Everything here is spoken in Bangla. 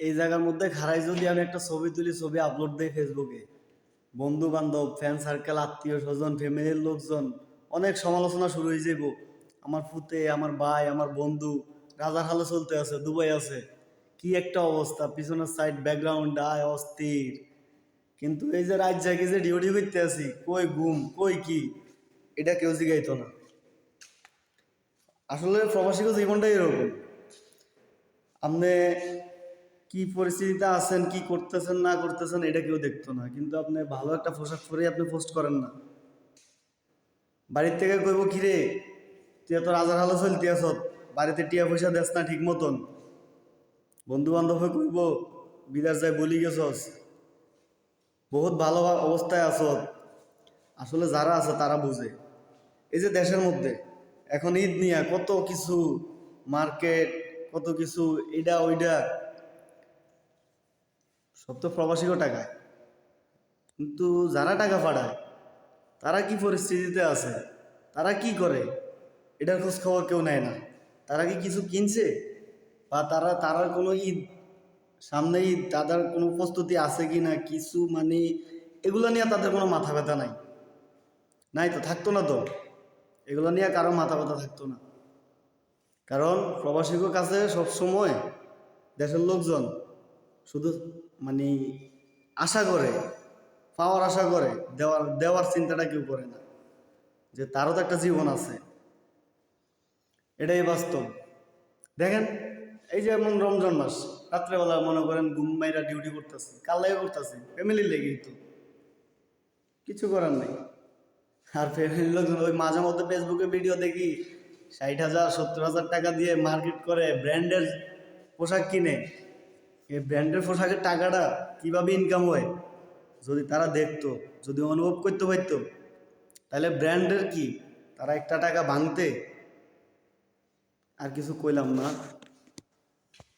এই জায়গার মধ্যে খারাই যদি আমি একটা ছবি তুলি, ছবি আপলোড দিই ফেসবুকে বন্ধু বান্ধব ফ্যান সার্কেল আত্মীয় স্বজন ফ্যামিলির লোকজন, অনেক সমালোচনা শুরু হয়ে যাইব। আমার ফুতে, আমার ভাই, আমার বন্ধু, রাজার হালে চলতে আছে, দুবাই আছে। কি একটা অবস্থা, পিছনের সাইড ব্যাকগ্রাউন্ড আয় অস্থির। কিন্তু এই যে রাত জাগে যে ডিউটি করতে আছি, কই ঘুম, কই কি, এটা কেউ জিগাইতো না। আসলে প্রবাসী জীবনটাই এরকম। আপনি কি পরিস্থিতিতে আছেন, কি করতেছেন, না করতেছেন, এটা কেউ দেখতো না। কিন্তু আপনি ভালো একটা পোশাক পরেই আপনি পোস্ট করেন না। বাড়ির থেকে কইব, কিরে, তুই এত রাজার হালো চলতে আস বাড়িতে টিয়া পয়সা দেস না ঠিক মতন? বন্ধু বান্ধব কইব, বিদেশ যায় বলি গেছস। বহুত ভালো অবস্থায় আছ। আসলে যারা আছে তারা বুঝে। এই যে দেশের মধ্যে, এখন ঈদ নিয়ে কত কিছু মার্কেট, কত কিছু এটা ওইটা সব তো প্রবাসীও টাকায়। কিন্তু যারা টাকা পাঠায়, তারা কি পরিস্থিতিতে আছে? তারা কি করে? এটার খোঁজ খবর কেউ নেয় না। তারা কি কিছু কিনছে? বা তারা, তারার কোনো ঈদ, সামনে ঈদ, তাদের কোনো প্রস্তুতি আছে কি না, কিছু মানে এগুলো নিয়ে তাদের কোনো মাথা ব্যথা নাই। নাই তো, থাকতো না তো। এগুলো নিয়ে কারও মাথা ব্যথা থাকতো না। কারণ প্রবাসীদের কাছে সবসময় দেশের লোকজন শুধু মানে আশা করে, পাওয়ার আশা করে, দেওয়ার দেওয়ার চিন্তাটা কেউ করে না। যে তারও তো একটা জীবন আছে। এটাই বাস্তব। দেখেন, এই যে এমন রমজান মাস, রাত্রেবেলা মনে করেন ঘুমাইরা ডিউটি করতেছে, কাল করতেছে ফ্যামিলির লেগেই তো কিছু করার নেই। আর ফ্যামিলির লোকজন ওই মাঝে মধ্যে ফেসবুকে ভিডিও দেখি, ষাট হাজার, সত্তর হাজার টাকা দিয়ে মার্কেট করে ব্র্যান্ডের পোশাক কিনে। এই ব্র্যান্ডের পোশাকের টাকাটা কীভাবে ইনকাম হয়? যদি তারা দেখতো, যদি অনুভব করতে পারতো, তাহলে ব্র্যান্ডের কি? তারা একটা টাকা ভাঙতে আর কিছু কইলাম না।